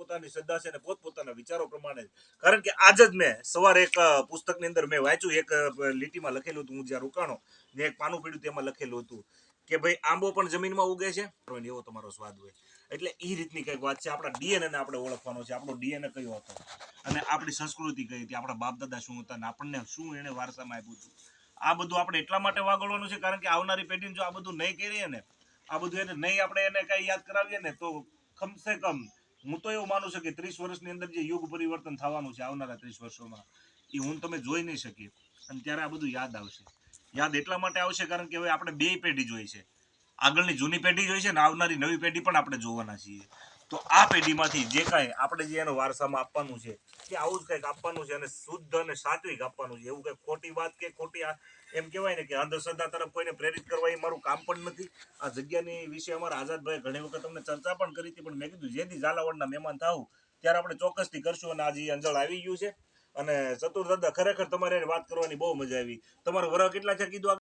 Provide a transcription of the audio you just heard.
પોતપોતાની શ્રદ્ધા છે અને પોતપોતાના વિચારો પ્રમાણે કારણ કે આજ જ મેં સવારે એક પુસ્તકની અંદર મેં વાંચ્યું, એક લીટીમાં લખેલું હતું હું જ્યાં રોકાણો, ને એક પાનું પીડ્યું તેમાં લખેલું હતું કે ભાઈ આંબો પણ જમીનમાં ઉગે છે? એવો તમારો સ્વાદ હોય. એટલે એ રીતની કંઈક વાત છે. આપણા ડીએનએ ને આપણે ઓળખવાનો છે. આપણો ડીએનએ કયો હતો? અને આપણી સંસ્કૃતિ કઈ હતી? આપણા બાપ દાદા શું હતા? અને આપણને શું એને વારસામાં આપ્યું હતું? આ બધું આપણે એટલા માટે વાગળવાનું છે કારણ કે આવનારી પેઢીને જો આ બધું નહીં કરીએ ને, આ બધું એને નહીં આપણે એને કઈ યાદ કરાવીએ ને, તો કમસે કમ હું તો એવું માનું છું કે ત્રીસ વર્ષની અંદર જે યુગ પરિવર્તન થવાનું છે આવનારા ત્રીસ વર્ષોમાં, એ હું તમે જોઈ નહીં શકીએ. અને ત્યારે આ બધું યાદ આવશે. યાદ એટલા માટે આવશે કારણ કે હવે આપણે બે પેઢી જોઈ છે. આગળની જૂની પેઢી જોઈ છે ને આવનારી નવી પેઢી પણ આપણે જોવાના છીએ. તો આ પેઢીમાંથી જે કાંઈ આપણે જે એનો વારસામાં આપવાનું છે કે આવું જ કંઈક આપવાનું છે અને શુદ્ધ અને સાત્વિક આપવાનું છે. એવું કંઈક ખોટી વાત કે ખોટી એમ કહેવાય ને કે અંધશ્રદ્ધા તરફ કોઈને પ્રેરિત કરવા એ મારું કામ પણ નથી. આ જગ્યાની વિશે અમારા આઝાદભાઈ ઘણી વખત અમને ચર્ચા પણ કરી હતી, પણ મેં કીધું જેથી ઝાલાવાડના મહેમાન થાવ ત્યારે આપણે ચોક્કસથી કરશું અને આજે અંજળ આવી ગયું છે. અને ચતુર ખરેખર તમારે વાત કરવાની બહુ મજા આવી. તમારો વરહ કેટલા છે, કીધું